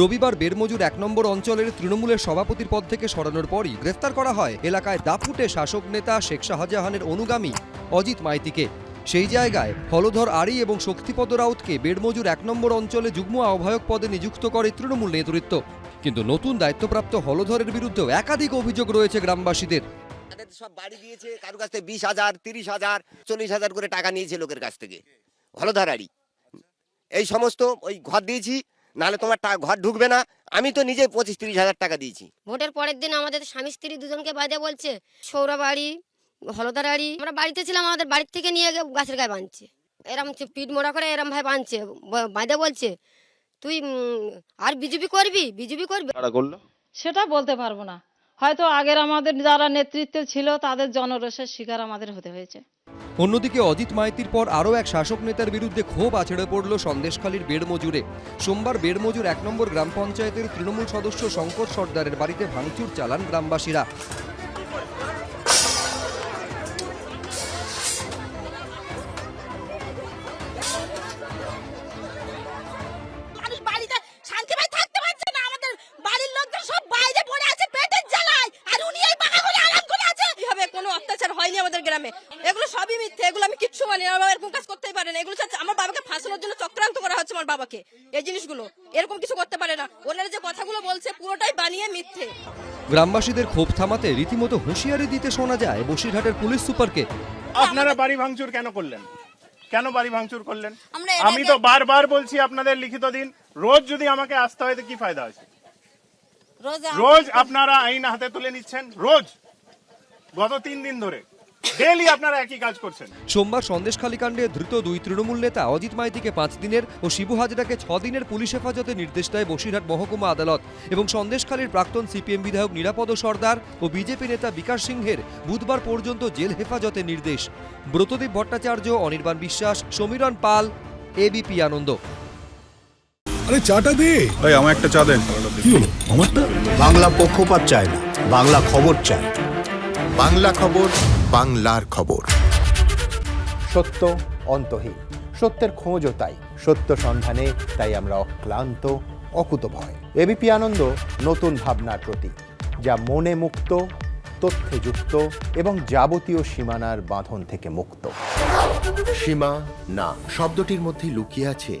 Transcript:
রবিবার বেরমজুর এক নম্বর অঞ্চলের তৃণমূলের সভাপতির পদ থেকে সরানোর পরই গ্রেফতার করা হয় এলাকায় দাপুটে শাসক নেতা শেখ শাহজাহানের অনুগামী অজিত মাইতিকে। সেই জায়গায় হলধর আড়ি এবং শক্তিপদ রাউতকে বেড়মজুর এক নম্বর অঞ্চলে যুগ্ম আহ্বায়ক পদে নিযুক্ত করে তৃণমূল নেতৃত্ব। কিন্তু নতুন দায়িত্বপ্রাপ্ত হলধরের বিরুদ্ধেও একাধিক অভিযোগ রয়েছে গ্রামবাসীদের। সব বাড়ি দিয়েছে, কারও কাছ থেকে বিশ হাজার, তিরিশ হাজার, চল্লিশ হাজার করে টাকা নিয়েছে লোকের কাছ থেকে। হলধর হলধারারি এই সমস্ত ওই ঘর দিয়েছি নাহলে তোমার ঘর ঢুকবে না। আমি তো নিজে পঁচিশ তিরিশ হাজার টাকা দিয়েছি। ভোটের পরের দিন আমাদের স্বামী স্ত্রী দুজনকে বাদে বলছে সৌরা বাড়ি হলদা বাড়ি আমরা বাড়িতে ছিলাম আমাদের বাড়ির থেকে নিয়ে গিয়ে গাছের গায়ে বাঁধছে। এরম হচ্ছে পিঠ মোড়া করে এরম ভাই বাঁধছে বাঁধে বলছে তুই আর বিজেপি করবি? বিজেপি করবি? কারা সেটা বলতে পারব না। হয়তো আগের আমাদের যারা নেতৃত্বে ছিল তাদের জনরসের শিকার আমাদের হতে হয়েছে। অন্যদিকে অজিত মাইতির পর আরও এক শাসক নেতার বিরুদ্ধে ক্ষোভ আছড়ে পড়ল সন্দেশখালীর বেড়মজুরে। সোমবার বেড়মজুর এক নম্বর গ্রাম পঞ্চায়েতের তৃণমূল সদস্য শঙ্কর সর্দারের বাড়িতে ভাঙচুর চালান গ্রামবাসীরা। হয়নি আমাদের গ্রামে। এগুলো সবই মিথ্যে এগুলো আমি কিচ্ছু মানি না। বাবা এরকম কাজ করতেই পারে না। এগুলো আমার বাবাকে ফাঁসানোর জন্য চক্রান্ত করা হচ্ছে আমার বাবাকে এই জিনিসগুলো। এরকম কিছু করতে পারে না। ওনারা যে কথাগুলো বলছে পুরোটাই বানিয়ে মিথ্যে। গ্রামবাসীদের ক্ষোভ থামাতে রীতিমতো হুঁশিয়ারি দিতে শোনা যায় বসিরহাটের পুলিশ সুপারকে। আপনারা বাড়ি ভাঙচুর কেন করলেন? কেন বাড়ি ভাঙচুর করলেন? আমি তো বারবার বলছি আপনাদের লিখিত দিন। রোজ যদি আমাকে আসতে হয় তো কি ফায়দা আছে? রোজ রোজ আপনারা আইন হাতে তুলে নিচ্ছেন। রোজ। গত তিন দিন ধরে। ডেলি আপনারা একই কাজ করছেন। সোমবার সন্দেশখালী কাণ্ডে ধৃত দুই তৃণমূল নেতা অজিত মাইতিকে পাঁচ দিনের ও শিবু হাজরাকে ছ দিনের পুলিশ হেফাজতে নির্দেশ দেয় বসিরহাট মহকুমা আদালত এবং সন্দেশখালীর প্রাক্তন সিপিএম বিধায়ক নিরাপদ সর্দার ও বিজেপি নেতা বিকাশ সিংহের বুধবার পর্যন্ত জেল হেফাজতে নির্দেশ। ব্রতদীপ ভট্টাচার্য অনির্বাণ বিশ্বাস সমীরণ পাল এবিপি আনন্দ। আরে চাটা দে। ভাই আমার একটা চা দেন। কি হলো? আমারটা? বাংলা পক্ষপাত চায় না বাংলা খবর চায়। বাংলা খবর বাংলার খবর। সত্য অন্তহীন। সত্যের খোঁজও তাই। সত্য সন্ধানে তাই আমরা অক্লান্ত অকুতভয় এবিপি আনন্দ নতুন ভাবনার প্রতীক যা মনে মুক্ত তথ্যে যুক্ত এবং যাবতীয় সীমানার বাঁধন থেকে মুক্ত। সীমা না শব্দটির মধ্যে লুকিয়ে আছে